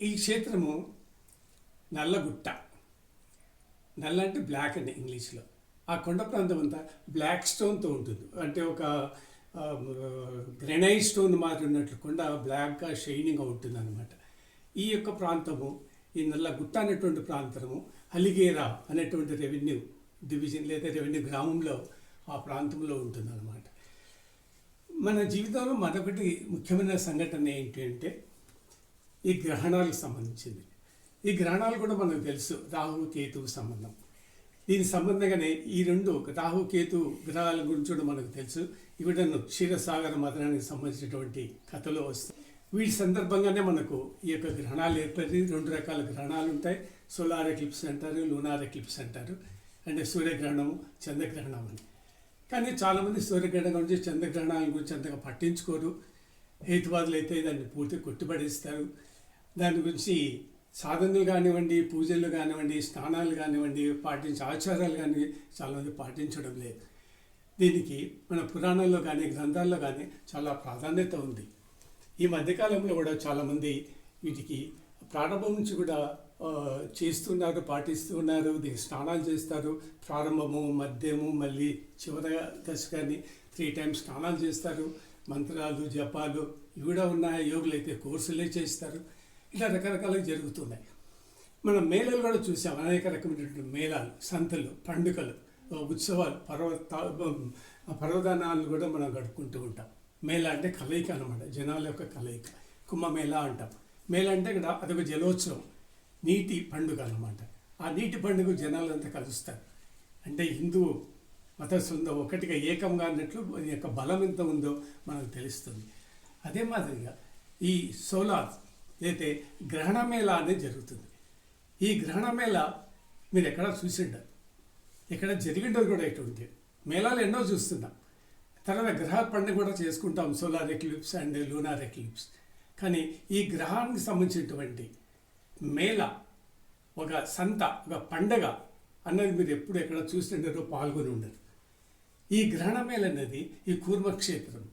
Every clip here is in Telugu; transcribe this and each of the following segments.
ఈ క్షేత్రము నల్లగుట్ట. నల్ల అంటే బ్లాక్ అండి ఇంగ్లీష్లో. ఆ కొండ ప్రాంతం అంతా బ్లాక్ స్టోన్తో ఉంటుంది. అంటే ఒక గ్రెనైట్ స్టోన్ మాదిరి ఉన్నట్లు కొండ బ్లాక్గా షైనింగ్గా ఉంటుంది అనమాట ఈ యొక్క ప్రాంతము ఈ నల్ల గుట్ట అనేటువంటి ప్రాంతము హలిగేరా అనేటువంటి రెవెన్యూ డివిజన్ లేదా రెవెన్యూ గ్రామంలో ఆ ప్రాంతంలో ఉంటుంది అనమాట మన జీవితంలో మరొకటి ముఖ్యమైన సంఘటన ఏంటి అంటే ఈ గ్రహణాలకు సంబంధించింది. ఈ గ్రహణాలు కూడా మనకు తెలుసు రాహు కేతు సంబంధం. దీని సంబంధంగానే ఈ రెండు రాహు కేతు గ్రహాల గురించి కూడా మనకు తెలుసు. ఇవిటను క్షీరసాగర మదనానికి సంబంధించినటువంటి కథలో వస్తాయి వీటి సందర్భంగానే మనకు ఈ యొక్క గ్రహణాలు ఏర్పడి రెండు రకాల గ్రహణాలు ఉంటాయి. సోలార్ ఎక్లిప్స్ అంటారు లూనార్ ఎక్లిప్స్ అంటారు. అంటే సూర్యగ్రహణము చంద్రగ్రహణం అని. కానీ చాలామంది సూర్యగ్రహణం గురించి చంద్రగ్రహణాల గురించి అంతగా పట్టించుకోరు. హేతువాదులు అయితే దాన్ని పూర్తి కొట్టుబడిస్తారు. దాని గురించి సాధనలు కానివ్వండి పూజలు కానివ్వండి స్నానాలు కానివ్వండి పాటించే ఆచారాలు కానీ చాలామంది పాటించడం లేదు. దీనికి మన పురాణాల్లో కానీ గ్రంథాల్లో కానీ చాలా ప్రాధాన్యత ఉంది. ఈ మధ్యకాలంలో కూడా చాలామంది వీటికి ప్రారంభం నుంచి కూడా చేస్తున్నారు పాటిస్తున్నారు దీనికి స్నానాలు చేస్తారు. ప్రారంభము మధ్యము మళ్ళీ చివరి దశ కానీ త్రీ టైమ్స్ స్నానాలు చేస్తారు. మంత్రాలు జపాలు ఇవి కూడా ఉన్నాయి. యోగులు అయితే కోర్సులే చేస్తారు. ఇలా రకరకాలుగా జరుగుతున్నాయి. మనం మేళలు కూడా చూసాం. అనేక రకమైనటువంటి మేళాలు సంతలు పండుగలు ఉత్సవాలు పర్వత పర్వదానాలు కూడా మనం గడుపుకుంటూ ఉంటాం. మేళ అంటే కలయిక అనమాట జనాల యొక్క కలయిక. కుంభమేళ అంటాం. మేళ అంటే ఇక్కడ అదొక జలోత్సవం. నీటి పండుగ అనమాట ఆ నీటి పండుగ జనాలంతా కలుస్తారు. అంటే హిందూ మతస్థుందో ఒకటిగా ఏకంగా అన్నట్లు ఈ యొక్క బలం ఎంత ఉందో మనకు తెలుస్తుంది. అదే మాదిరిగా ఈ సోలార్ అయితే గ్రహణ మేళ అనేది జరుగుతుంది. ఈ గ్రహణ మేళ మీరు ఎక్కడ చూసిండరు. ఇక్కడ జరిగిండదు కూడా ఇటువంటి మేళాలు ఎన్నో చూస్తున్నాం. తర్వాత గ్రహ పండుగ కూడా చేసుకుంటాం. Solar eclipse and lunar eclipse. కానీ ఈ గ్రహానికి సంబంధించినటువంటి మేళ ఒక సంత ఒక పండగ అన్నది మీరు ఎప్పుడు ఎక్కడ చూస్తుంటారో పాల్గొని ఉండరు. ఈ గ్రహణ మేళ అనేది ఈ కూర్మక్షేత్రం.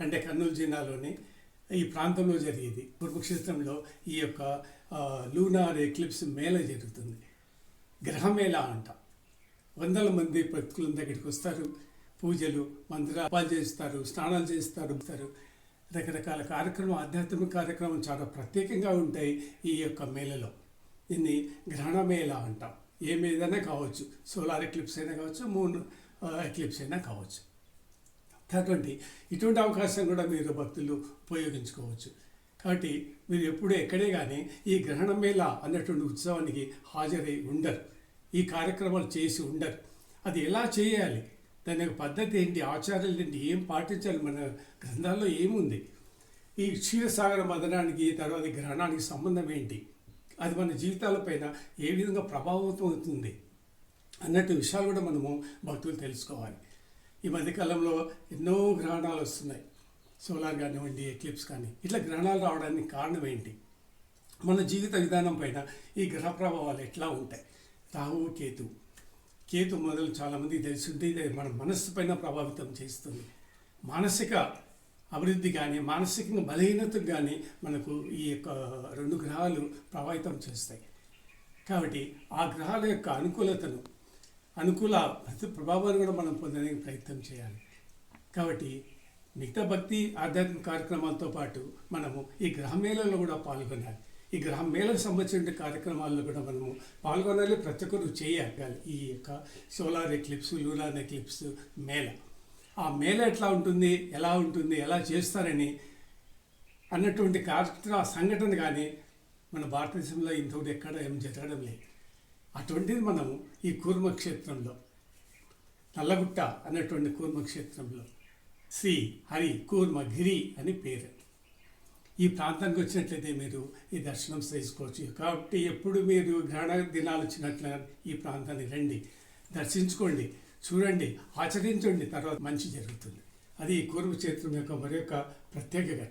అంటే కర్నూలు జిల్లాలోని ఈ ప్రాంతంలో జరిగేది. కురుక్షేత్రంలో ఈ యొక్క లూనార్ ఎక్లిప్స్ మేళ జరుగుతుంది. గ్రహమేళ అంట. వందల మంది భక్తుల దగ్గరికి వస్తారు. పూజలు మంత్రాలు చేస్తారు స్నానాలు చేస్తారు చేస్తారు. రకరకాల కార్యక్రమం ఆధ్యాత్మిక కార్యక్రమం చాలా ప్రత్యేకంగా ఉంటాయి ఈ యొక్క మేళలో. దీన్ని గ్రహణ మేళ అంటాం. ఏమేదైనా కావచ్చు. సోలార్ ఎక్లిప్స్ అయినా కావచ్చు మూన్ ఎక్లిప్స్ అయినా కావచ్చు. అటువంటి ఇటువంటి అవకాశం కూడా మీరు భక్తులు ఉపయోగించుకోవచ్చు. కాబట్టి మీరు ఎప్పుడూ ఎక్కడే కానీ ఈ గ్రహణ మేళ అన్నటువంటి ఉత్సవానికి హాజరై ఉండరు. ఈ కార్యక్రమాలు చేసి ఉండరు. అది ఎలా చేయాలి? దాని యొక్క పద్ధతి ఏంటి? ఆచారాలు ఏంటి? ఏం పాటించాలి? మన గ్రంథాల్లో ఏముంది? ఈ క్షీరసాగర మదనానికి తర్వాత గ్రహణానికి సంబంధం ఏంటి? అది మన జీవితాలపైన ఏ విధంగా ప్రభావితం అవుతుంది? అన్నట్టు విషయాలు కూడా మనము భక్తులు తెలుసుకోవాలి. ఈ మధ్యకాలంలో ఎన్నో గ్రహణాలు వస్తున్నాయి. సోలార్ కానివ్వండి ఎక్లిప్స్ కానీ. ఇట్లా గ్రహణాలు రావడానికి కారణం ఏంటి? మన జీవిత విధానం పైన ఈ గ్రహ ప్రభావాలు ఎట్లా ఉంటాయి? రాహు కేతు. కేతు మొదలు చాలామంది తెలిసింది ఇది మన మనస్సు పైన ప్రభావితం చేస్తుంది. మానసిక అభివృద్ధి కానీ మానసికంగా బలహీనతకు కానీ మనకు ఈ యొక్క రెండు గ్రహాలు ప్రభావితం చేస్తాయి. కాబట్టి ఆ గ్రహాల యొక్క అనుకూలతను అనుకూల ప్రతి ప్రభావాన్ని కూడా మనం పొందడానికి ప్రయత్నం చేయాలి. కాబట్టి మిగతా భక్తి ఆధ్యాత్మిక కార్యక్రమాలతో పాటు మనము ఈ గ్రహమేళలో కూడా పాల్గొనాలి. ఈ గ్రహ మేళకు సంబంధించిన కార్యక్రమాల్లో కూడా మనము పాల్గొనాలి. ప్రతి ఒక్కరు చేయాలి ఈ యొక్క సోలార్ ఎక్లిప్స్ లూలార్ ఎక్లిప్స్ మేళ. ఆ మేళ ఎట్లా ఉంటుంది? ఎలా ఉంటుంది? ఎలా చేస్తారని అన్నటువంటి కార్యక్రమ సంఘటన కానీ మన భారతదేశంలో ఇంతకుడు ఎక్కడ ఏం జరగడం లేదు. అటువంటిది మనము ఈ కూర్మక్షేత్రంలో నల్లగుట్ట అన్నటువంటి కూర్మక్షేత్రంలో శ్రీ హరి కూర్మ గిరి అని పేరు. ఈ ప్రాంతానికి వచ్చినట్లయితే మీరు ఈ దర్శనం చేసుకోవచ్చు. కాబట్టి ఎప్పుడు మీరు గ్రహణ దినాలు వచ్చినట్ల ఈ ప్రాంతానికి రండి దర్శించుకోండి చూడండి ఆచరించండి తర్వాత మంచి జరుగుతుంది. అది ఈ కూర్మక్షేత్రం యొక్క మరొక ప్రత్యేకత.